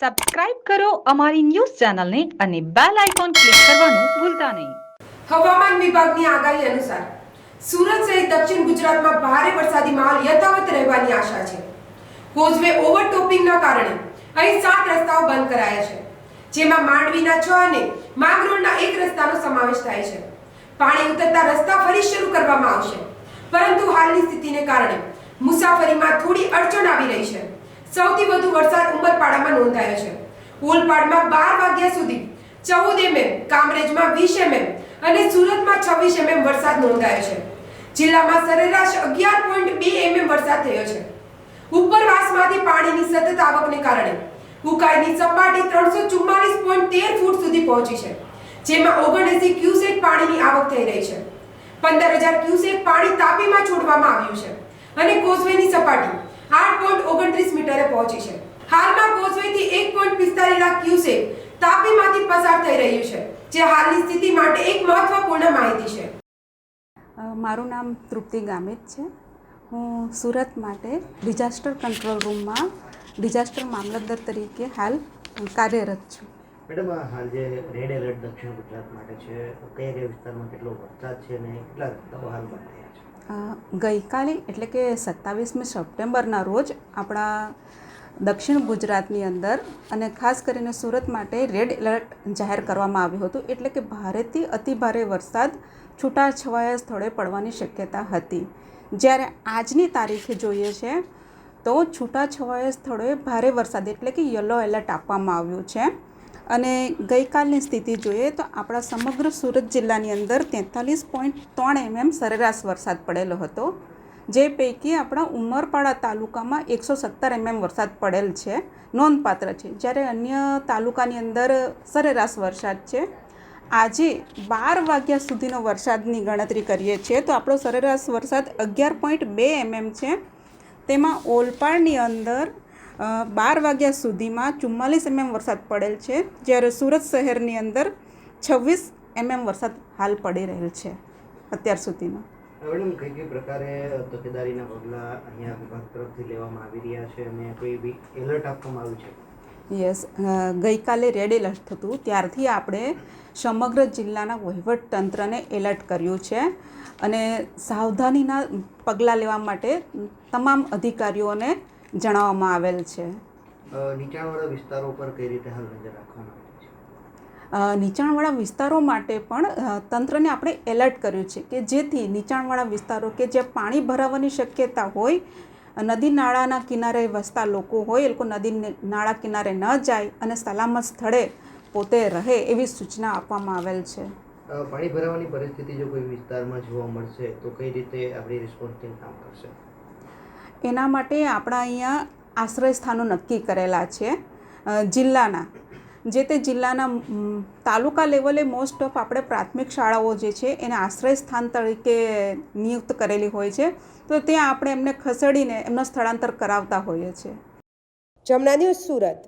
Subscribe કરો અમારી news ચેનલને અને બેલ આઇકોન ક્લિક કરવાનું ભૂલતા નહીં. હવામાન વિભાગની આગાહી અનુસાર સુરત સહિત દક્ષિણ ગુજરાતમાં ભારે વરસાદી માહોલ યથાવત રહેવાની આશા છે. કોઝવે ઓવરટોપિંગના કારણે અહીં સાત રસ્તાઓ બંધ કરાયા છે, જેમાં માંડવીના છ અને માંગરોળના એક રસ્તાનો સમાવેશ થાય છે. પાણી ઉતરતા રસ્તા ફરી શરૂ કરવામાં આવશે, પરંતુ હાલની સ્થિતિને કારણે મુસાફરીમાં થોડી અડચણ આવી રહી છે. સૌથી વધુ વરસાદ ઉમરપાડામાં નોંધાયો છે. ઓલપાડમાં બાર વાગ્યા સુધી ચૌદ એમએમ, કામરેજમાં વીસ એમએમ અને સુરતમાં છવ્વીસ એમએમ વરસાદ નોંધાયો છે. જિલ્લામાં સરેરાશ અગિયાર પોઈન્ટ બે એમએમ વરસાદ થયો છે. ઉપરવાસમાંથી પાણીની સતત આવકને કારણે ઉકાઈની સપાટી ત્રણસો ચુમ્માલીસ પોઈન્ટ તેર ફૂટ સુધી પહોંચી છે, જેમાં ઓગણએસી ક્યુસેક પાણીની આવક થઈ રહી છે. પંદર હજાર ક્યુસેક પાણી તાપીમાં છોડવામાં આવ્યું છે અને કોઝવેની સપાટી પહોંચી છે. હાલમાં કોઝવેથી એક પોઈન્ટ પિસ્તાલીસ લાખ ક્યુસેક તાપીમાંથી પસાર થઈ રહ્યું છે જે હાલની સ્થિતિ માટે એક મહત્વપૂર્ણ માહિતી છે. મારું નામ તૃપ્તિ ગામિત છે. હું સુરત માટે ડિઝાસ્ટર કંટ્રોલ રૂમમાં ડિઝાસ્ટર મામલતદાર તરીકે હાલ કાર્યરત છું. મેડમ હાલ જે રેડ એલર્ટ દક્ષિણ ગુજરાત માટે છે કયા કયા વિસ્તારમાં કેટલો વરસાદ છે અને કેટલા રસ્તાઓ હાલ બંધ થયા છે? ગઈકાલે એટલે કે સત્તાવીસમી સપ્ટેમ્બરના રોજ આપણા દક્ષિણ ગુજરાતની અંદર અને ખાસ કરીને સુરત માટે રેડ એલર્ટ જાહેર કરવામાં આવ્યું હતું. એટલે કે ભારેથી અતિભારે વરસાદ છૂટાછવાયા સ્થળે પડવાની શક્યતા હતી. જ્યારે આજની તારીખે જોઈએ છે, તો છૂટાછવાયા સ્થળોએ ભારે વરસાદ, એટલે કે યલો એલર્ટ આપવામાં આવ્યું છે. અને ગઈકાલની સ્થિતિ જોઈએ, તો આપણા સમગ્ર સુરત જિલ્લાની અંદર તેતાલીસ પોઈન્ટ ત્રણ એમએમ સરેરાશ વરસાદ પડેલો હતો. જે પૈકી આપણા ઉમરપાડા તાલુકામાં એકસો સત્તર એમએમ વરસાદ પડેલ છે. નોંધપાત્ર છે. જ્યારે અન્ય તાલુકાની અંદર સરેરાશ વરસાદ છે. આજે બાર વાગ્યા સુધીનો વરસાદની ગણતરી કરીએ છીએ તો આપણો સરેરાશ વરસાદ અગિયાર પોઈન્ટ બે એમએમ છે. તેમાં ઓલપાડની અંદર બાર વાગ્યા સુધીમાં ચુમ્માલીસ એમએમ વરસાદ પડેલ છે. જ્યારે સુરત શહેરની અંદર છવ્વીસ એમએમ વરસાદ હાલ પડી રહેલ છે અત્યાર સુધીનો મેડમ કઈ કઈ પ્રકારે તકેદારીના પગલાં અહીંયા વિભાગ તરફથી લેવામાં આવી રહ્યા છે અને કોઈ બી એલર્ટ આપવામાં આવ્યું છે? યસ ગઈકાલે રેડ એલર્ટ થતું. ત્યારથી આપણે સમગ્ર જિલ્લાના વહીવટ તંત્રને એલર્ટ કર્યું છે અને સાવધાનીના પગલાં લેવા માટે તમામ અધિકારીઓને જણાવવામાં આવેલ છે. નીચાણવાળા વિસ્તારો પર કઈ રીતે હાલ નજર રાખવામાં નીચાણવાળા વિસ્તારો માટે પણ તંત્રને આપણે એલર્ટ કર્યું છે કે જેથી નીચાણવાળા વિસ્તારો કે જે પાણી ભરાવાની શક્યતા હોય નદી નાળાના કિનારે વસતા લોકો હોય એ લોકો નદી નાળા કિનારે ન જાય અને સલામત સ્થળે પોતે રહે એવી સૂચના આપવામાં આવેલ છે. પાણી ભરાવાની પરિસ્થિતિ જો કોઈ વિસ્તારમાં જોવા મળશે તો કઈ રીતે આપણી રિસ્પોન્સ ટીમ કામ કરશે? એના માટે આપણા અહીંયા આશ્રય સ્થાનો નક્કી કરેલા છે જિલ્લાના. જે તે જિલ્લાના તાલુકા લેવલે મોસ્ટ ઓફ આપણે પ્રાથમિક શાળાઓ જે છે એને આશ્રય સ્થાન તરીકે નિયુક્ત કરેલી હોય છે. તો ત્યાં આપણે એમને ખસેડીને એમનો સ્થળાંતર કરાવતા હોઈએ છીએ. જમના સુરત.